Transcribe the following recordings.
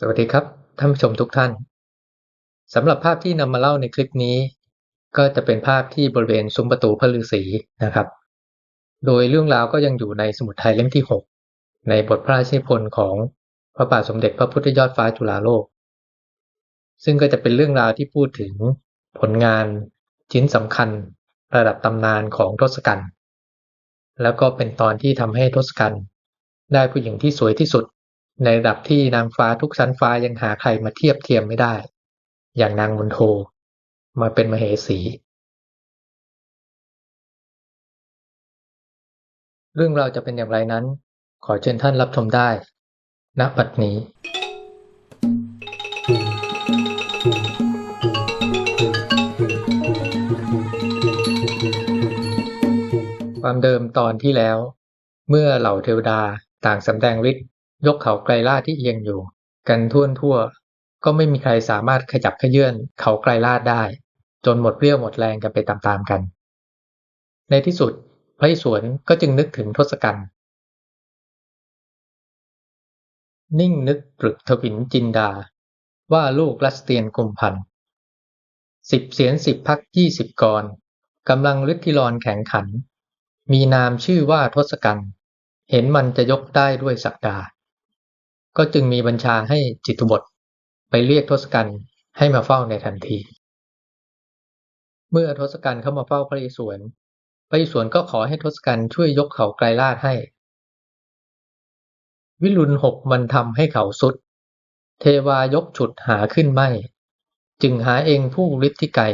สวัสดีครับท่านผู้ชมทุกท่านสำหรับภาพที่นำมาเล่าในคลิปนี้ ก็จะเป็นภาพที่บริเวณซุ้มประตูพระฤาษีนะครับ โดยเรื่องราวก็ยังอยู่ในสมุดไทยเล่มที่ 6 ในบทพระราชนิพนธ์ของพระบาทสมเด็จพระพุทธยอดฟ้าจุฬาโลก ซึ่งก็จะเป็นเรื่องราวที่พูดถึงผลงานชิ้นสำคัญระดับตำนานของทศกัณฐ์แล้วก็เป็นตอนที่ทำให้ทศกัณฐ์ได้ผู้หญิงที่สวยที่สุด ในระดับที่นางฟ้าทุกชั้นฟ้ายังหาใครมาเทียบเทียมไม่ได้ อย่างนางมนโทมาเป็นมเหสี เรื่องเราจะเป็นอย่างไรนั้น ขอเชิญท่านรับชมได้ ณบัดนี้ความเดิมตอนที่แล้ว เมื่อเหล่าเทวดาต่างสำแดงฤทธิ์ ยกเขาไกลล่าที่เอียงอยู่ กันทั่วทั่ว ก็ไม่มีใครสามารถขยับขยื่นเขาไกลล่าได้ จนหมดเรี่ยวหมดแรงกันไปตามๆกัน ในที่สุดพระอิศวรก็จึงนึกถึงทศกัณฐ์นิ่งนึกตรึกทวินจินดา ว่าลูกรัสเตียนกุมพันสิบเสียนสิบพักยี่สิบกรกำลังฤทธิลอนแข็งขัน มีนามชื่อว่าทศกัณฐ์เห็นมันจะยกได้ด้วยศักดา ก็จึงมีบัญชาให้จิตุบทไปเรียกทศกัณฐ์ให้มาเฝ้าในทันที เมื่อทศกัณฐ์เข้ามาเฝ้าพระอิศวรพระอิศวรก็ขอให้ทศกัณฐ์ช่วยยกเขาไกลลาดให้ วิรุณหกมันทำให้เขาสุด เทวายกฉุดหาขึ้นไม่ จึงหาเองผู้ฤทธิไกร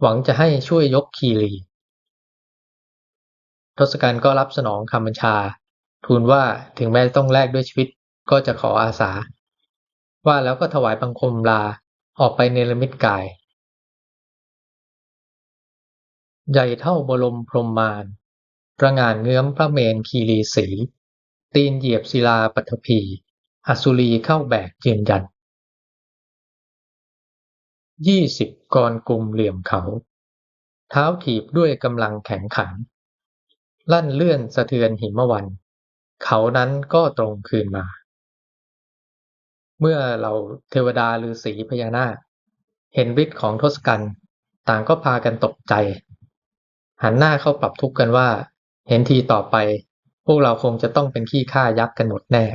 หวังจะให้ช่วยยกคีรีทศกัณฐ์ก็รับสนองคำบัญชา ทูลว่าถึงแม้ต้องแลกด้วยชีวิต ก็จะขออาสา ว่าแล้วก็ถวายบังคมลาออกไปเนรมิตกาย ใหญ่เท่าบรมพรมมารประงานเงื้อมพระเมนคีรีสี ตีนเหยียบศิลาปัทภีอสุรีเข้าแบกยืนยันยี่สิบกรกลุ่มเหลี่ยมเขา เท้าถีบด้วยกำลังแข็งขัน ลั่นเลื่อนสะเทือนหิมะวัน เขานั้นก็ตรงคืนมา เมื่อเราเทวดาฤาษีพญานาคเห็นฤทธิ์ของทศกัณฐ์ต่างก็พากันตกใจ หันหน้าเข้าปรับทุกข์กันว่า เห็นทีต่อไป พวกเราคงจะต้องเป็นขี้ข้ายักษ์กันหมดแน่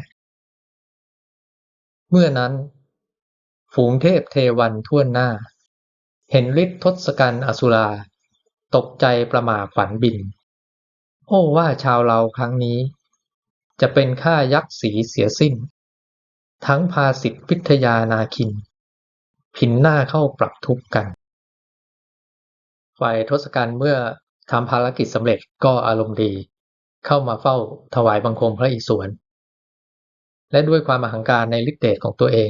เมื่อนั้น ฝูงเทพเทวันท่วนหน้า เห็นฤทธิ์ทศกัณฐ์อสุรา ตกใจประหม่าขวัญบิน โอ้ว่าชาวเราครั้งนี้ จะเป็นข้ายักษ์สีเสียสิ้น ทั้งพาสิทธิพิทยานาคินผินหน้าเข้าปรับทุกข์กัน ฝ่ายทศกัณฐ์เมื่อทำภารกิจสำเร็จก็อารมณ์ดี เข้ามาเฝ้าถวายบังคมพระอิศวรและด้วยความอหังการในฤทธิเดชของตัวเอง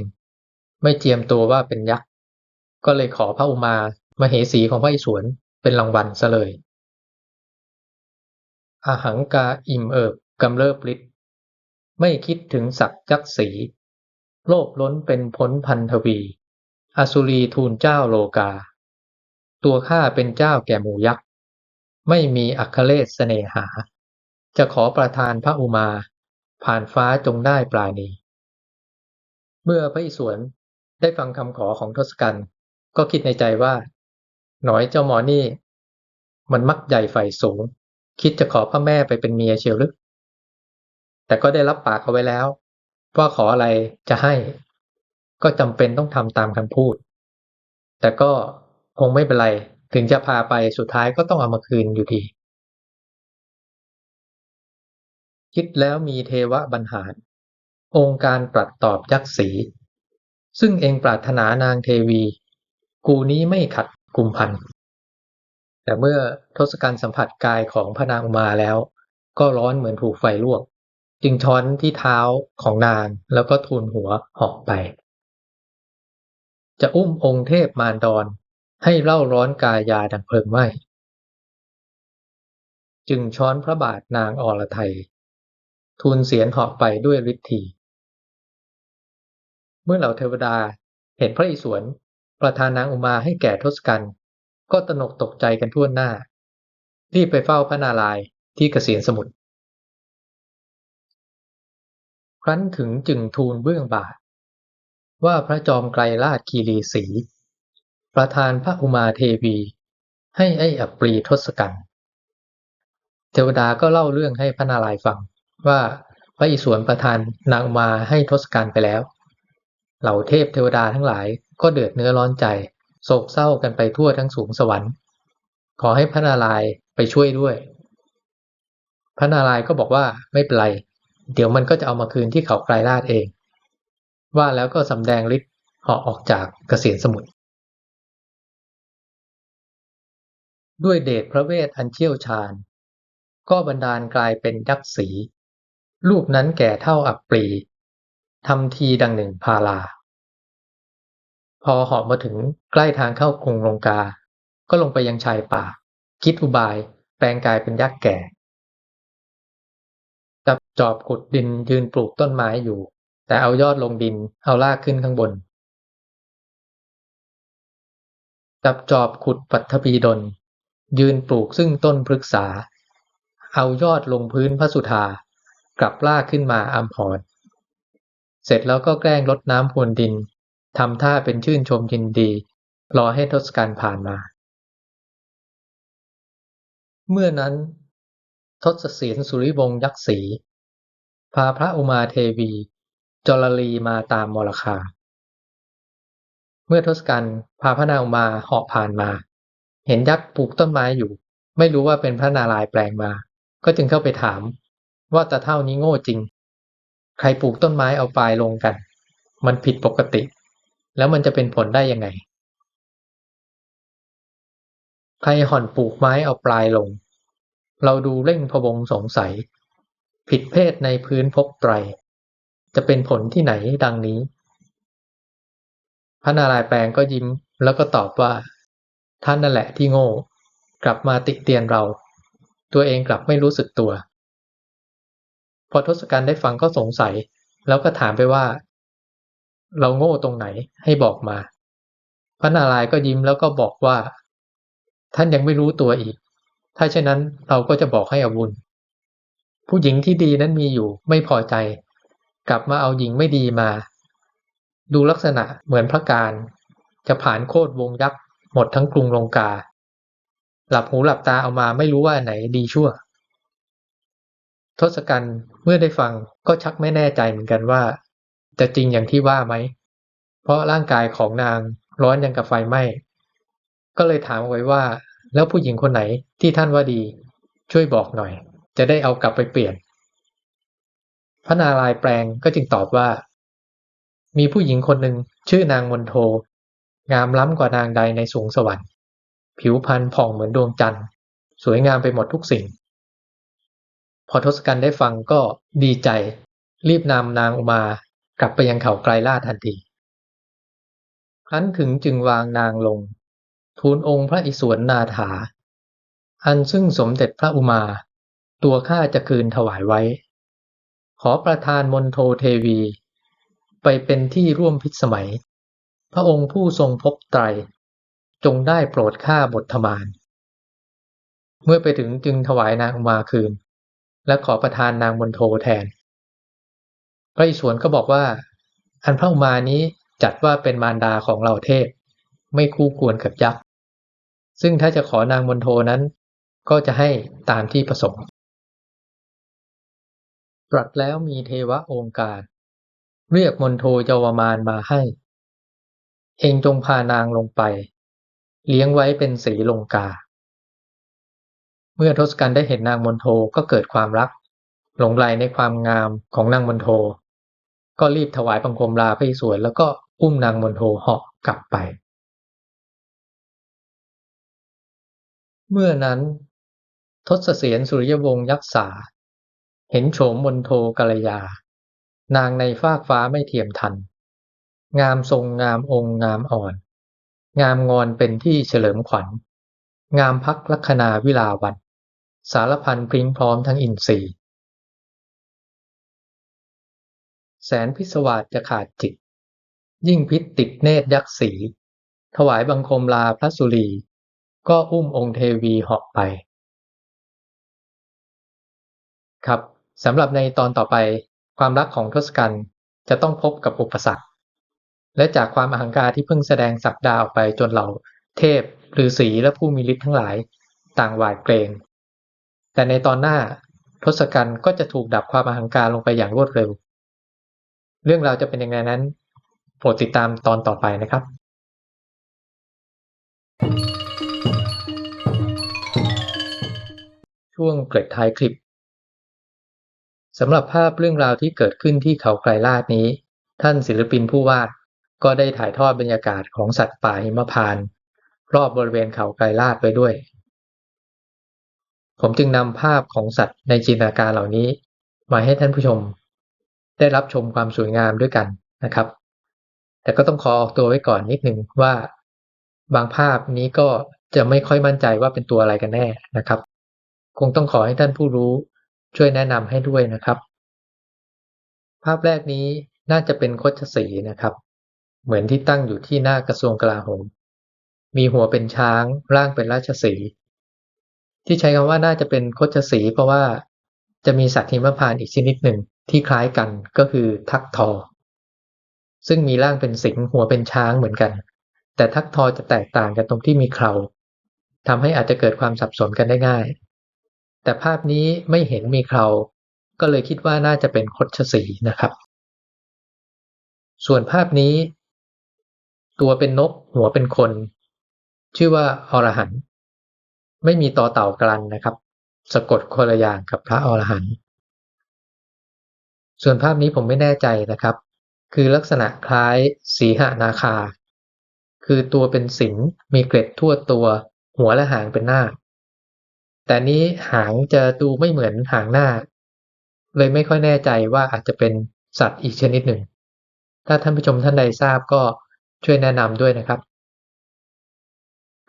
ไม่เจียมตัวว่าเป็นยักษ์ ก็เลยขอพระอุมามเหสีของพระอิศวรเป็นรางวัลซะเลยอาหังกาอิ่มเอิบกำเริบฤทธิ์ไม่คิดถึงศักดิ์จักษ์ศรี โลภล้นเป็นพ้นพันธวี อสุรีทูลเจ้าโลกา ตัวข้าเป็นเจ้าแก่หมูยักษ์ ไม่มีอัคเลศเสน่หา จะขอประทานพระอุมา ผ่านฟ้าจงได้ปราณี เมื่อพระอิศวรได้ฟังคำขอของทศกัณฐ์ก็คิดในใจว่า หนอยเจ้าหมอนี่ มันมักใหญ่ไฟสูง คิดจะขอพระแม่ไปเป็นเมียเชียวหรือแต่ก็ได้รับปากเขาไว้แล้ว ว่าขออะไรจะให้ ก็จำเป็นต้องทำตามคำพูด แต่ก็คงไม่เป็นไร ถึงจะพาไปสุดท้ายก็ต้องเอามาคืนอยู่ดี คิดแล้วมีเทวะบรรหาร องค์การปรัดตอบยักษ์สี ซึ่งเองปรารถนานางเทวี กูนี้ไม่ขัดกุมพัน แต่เมื่อทศกัณฐ์สัมผัสกายของพระนางมาแล้ว ก็ร้อนเหมือนถูกไฟลวก จึงช้อนที่เท้าของนางแล้วก็ทูลหัวหอกไป จะอุ้มองค์เทพมารดอนให้เล่าร้อนกายยาดังเพลิงไหม้จึงช้อนพระบาทนางอรไทย ทูลเสียนหาะไปด้วยฤทธีเมื่อเหล่าเทวดาเห็นพระอิศวรประทานนางอุมาให้แก่ทศกัณฐ์ก็ตนกตกใจกันทั่วหน้า รีบไปเฝ้าพระนารายณ์ที่เกษียณสมุทร ครั้นถึงจึงทูลเบื้องบาท ว่าพระจอมไกรราชคีรีศรีประธานพระอุมาเทวี ให้ไอ้อัปรีทศกัณฐ์เทวดาก็เล่าเรื่องให้พระนารายณ์ฟังว่าพระอิศวรประทานนางมาให้ทศกัณฐ์ไปแล้ว เหล่าเทพเทวดาทั้งหลายก็เดือดเนื้อร้อนใจ โศกเศร้ากันไปทั่วทั้งสูงสวรรค์ ขอให้พระนารายณ์ไปช่วยด้วย พระนารายณ์ก็บอกว่าไม่เป็นไร เดี๋ยวมันก็จะเอามาคืนที่เขาไกรลาดเอง ว่าแล้วก็สำแดงฤทธิ์เหาะออกจากเกษียณสมุทรด้วยเดชพระเวทอันเชี่ยวชาญ ก็บันดาลกลายเป็นยักษ์สีรูปนั้นแก่เท่าอับปรีทำทีดังหนึ่งพาลา พอเหาะมาถึงใกล้ทางเข้ากรุงลงกา ก็ลงไปยังชายป่า คิดอุบายแปลงกายเป็นยักษ์แก่ จับจอบขุดดินยืนปลูกต้นไม้อยู่ แต่เอายอดลงดินเอาลากขึ้นข้างบนจับจอบขุดปัทภีดล ยืนปลูกซึ่งต้นพฤกษา เอายอดลงพื้นพระสุธากลับลากขึ้นมาอัมพร เสร็จแล้วก็แกล้งลดน้ำพรวนดินทำท่าเป็นชื่นชมยินดี รอให้ทศกัณฐ์ผ่านมา เมื่อนั้น ทศเสียนสุริวงศ์ยักษ์ศรีพาพระอุมาเทวี จรลีมาตามมรคา เมื่อทศกัณฐ์พาพระนางอุมาเหาะผ่านมา เห็นยักษ์ปลูกต้นไม้อยู่ ไม่รู้ว่าเป็นพระนารายแปลงมา ก็จึงเข้าไปถาม ว่าตาเท่านี้โง่จริง ใครปลูกต้นไม้เอาปลายลงกัน มันผิดปกติ แล้วมันจะเป็นผลได้ยังไง ใครห่อนปลูกไม้เอาปลายลง เราดูเร่งพวงสงสัย ผิดเพศในพื้นพบไตร จะเป็นผลที่ไหนดังนี้ พระนารายแปลงก็ยิ้มแล้วก็ตอบว่า ท่านนั่นแหละที่โง่ กลับมาติเตียนเรา ตัวเองกลับไม่รู้สึกตัว พอทศกัณฐ์ได้ฟังก็สงสัย แล้วก็ถามไปว่า เราโง่ตรงไหนให้บอกมา พระนารายก็ยิ้มแล้วก็บอกว่า ท่านยังไม่รู้ตัวอีก ถ้าเช่นนั้นเราก็จะบอกให้อาวุธผู้หญิงที่ดีนั้นมีอยู่ไม่พอใจ กลับมาเอาหญิงไม่ดีมา ดูลักษณะเหมือนพระการ จะผ่านโคดวงยักษ์หมดทั้งกรุงลงกา หลับหูหลับตาเอามาไม่รู้ว่าไหนดีชั่ว ทศกัณฐ์เมื่อได้ฟังก็ชักไม่แน่ใจเหมือนกันว่า จะจริงอย่างที่ว่าไหม เพราะร่างกายของนางร้อนยังกับไฟไหม้ก็เลยถามไว้ว่า แล้วผู้หญิงคนไหนที่ท่านว่าดี ช่วยบอกหน่อย จะได้เอากลับไปเปลี่ยน พระนารายณ์แปลงก็จึงตอบว่า มีผู้หญิงคนหนึ่งชื่อนางมนโท งามล้ำกว่านางใดในสูงสวรรค์ ผิวพรรณผ่องเหมือนดวงจันทร์ สวยงามไปหมดทุกสิ่ง พอทศกัณฐ์ได้ฟังก็ดีใจ รีบนำนางอุมากลับไปยังเขาไกลลาทันทีครั้นถึงจึงวางนางลง ทูลองค์พระอิศวรนาถา อันซึ่งสมเด็จพระอุมา ตัวข้าจะคืนถวายไว้ ขอประทานมนโทเทวี ไปเป็นที่ร่วมพิสมัย พระองค์ผู้ทรงพบไตร จงได้โปรดข้าบทธมาน เมื่อไปถึงจึงถวายนางอุมาคืน และขอประทานนางมนโทแทน พระอิศวรก็บอกว่า อันพระอุมานี้จัดว่าเป็นมารดาของเราเทพ ไม่คู่ควรกับยักษ์ซึ่งถ้าจะขอนางมนโทนั้น ก็จะให้ตามที่ประสงค์ตรัสแล้วมีเทวะองค์การ เรียกมนโทเยาวมานมาให้ เองจงพานางลงไป เลี้ยงไว้เป็นสีลงกา เมื่อทศกัณฐ์ได้เห็นนางมนโทก็เกิดความรัก หลงไหลในความงามของนางมนโท ก็รีบถวายบังคมลาพระอิศวรแล้วก็อุ้มนางมนโทเหาะกลับไป เมื่อนั้น ทศเสียนสุริยวงศ์ยักษา เห็นโฉมมนโทกัลยา นางในฟากฟ้าไม่เทียมทัน งามทรงงามองค์งามอ่อน งามงอนเป็นที่เฉลิมขวัญ งามพักลัคนาวิลาวัน สารพันพริ้งพร้อมทั้งอินทรีย์ แสนพิศวาสจะขาดจิต ยิ่งพิษติดเนตรยักษ์สี ถวายบังคมลาพระสุรี ก็อุ้มองค์เทวีเหาะไป ครับสำหรับในตอนต่อไป ความรักของทศกัณฐ์จะต้องพบกับอุปสรรค และจากความอหังการที่เพิ่งแสดงสักดาออกไปจนเหล่าเทพฤาษีและผู้มีฤทธิ์ทั้งหลายต่างหวาดเกรง แต่ในตอนหน้าทศกัณฐ์ก็จะถูกดับความอหังการลงไปอย่างรวดเร็ว เรื่องราวจะเป็นยังไงนั้นโปรดติดตามตอนต่อไปนะครับ ช่วงเกร็ดท้ายคลิปสำหรับภาพเรื่องราวที่เกิดขึ้นที่เขาไกรลาดนี้ ท่านศิลปินผู้วาดก็ได้ถ่ายทอดบรรยากาศของสัตว์ป่าหิมพานต์รอบบริเวณเขาไกรลาดไว้ด้วย ผมจึงนำภาพของสัตว์ในจินตนาการเหล่านี้ มาให้ท่านผู้ชม ได้รับชมความสวยงามด้วยกันนะครับ แต่ก็ต้องขอออกตัวไว้ก่อนนิดนึงว่า บางภาพนี้ก็จะไม่ค่อยมั่นใจว่าเป็นตัวอะไรกันแน่นะครับ คงต้องขอให้ท่านผู้รู้ช่วยแนะนำให้ด้วยนะครับ ภาพแรกนี้น่าจะเป็นคชสีนะครับ เหมือนที่ตั้งอยู่ที่หน้ากระทรวงกลาโหม มีหัวเป็นช้าง ร่างเป็นราชสีที่ใช้คำว่าน่าจะเป็นคชสีเพราะว่าจะมีสัตว์หิมพานต์อีกชนิดหนึ่งที่คล้ายกันก็คือทักทอ ซึ่งมีร่างเป็นสิงหัวเป็นช้างเหมือนกัน แต่ทักทอจะแตกต่างกันตรงที่มีเคราทำให้อาจจะเกิดความสับสนกันได้ง่าย แต่ภาพนี้ไม่เห็นมีเคราก็เลยคิดว่าน่าจะเป็นคดชสีนะครับ ส่วนภาพนี้ ตัวเป็นนกหัวเป็นคน ชื่อว่าอรหันต์ไม่มีต่อเต่ากลันนะครับ สะกดคนละอย่างกับพระอรหันต์ส่วนภาพนี้ผมไม่แน่ใจนะครับ คือลักษณะคล้ายสีหนาคา คือตัวเป็นสิงมีเกล็ดทั่วตัว หัวและหางเป็นหน้า แต่นี้หางจะดูไม่เหมือนหางหน้า เลยไม่ค่อยแน่ใจว่าอาจจะเป็นสัตว์อีกชนิดหนึ่ง ถ้าท่านผู้ชมท่านใดทราบก็ช่วยแนะนำด้วยนะครับ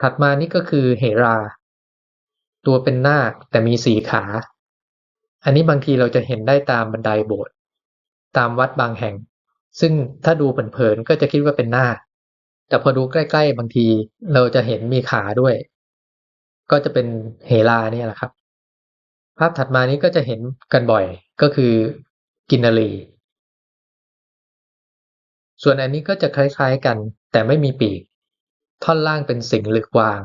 ถัดมานี่ก็คือเฮรา ตัวเป็นนาคแต่มีสีขา อันนี้บางทีเราจะเห็นได้ตามบันไดโบสถ์ตามวัดบางแห่ง ซึ่งถ้าดูเผินๆก็จะคิดว่าเป็นนาคแต่พอดูใกล้ ๆ บางทีเราจะเห็นมีขาด้วย ก็จะเป็นเฮลาเนี่ยแหละครับ ภาพถัดมานี้ก็จะเห็นกันบ่อยก็คือกินนารีส่วนอันนี้ก็จะคล้ายๆกัน แต่ไม่มีปีก ท่อนล่างเป็นสิงหรือกวาง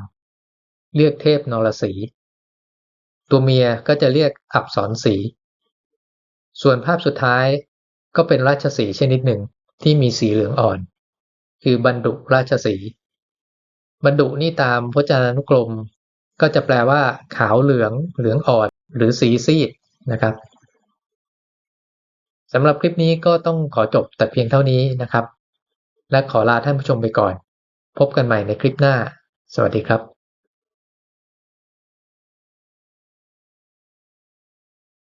เรียกเทพนรสี ตัวเมียก็จะเรียกอับสรสี ส่วนภาพสุดท้ายก็เป็นราชสีชนิดหนึ่งที่มีสีเหลืองอ่อน คือบรรดุราชสีบรรดุนี่ตามพจนานุกรม ก็จะแปลว่า ขาวเหลือง เหลืองอ่อน หรือสีซีดนะครับสำหรับคลิปนี้ก็ต้องขอจบแต่เพียงเท่านี้นะครับ และขอลาท่านผู้ชมไปก่อน พบกันใหม่ในคลิปหน้า สวัสดีครับ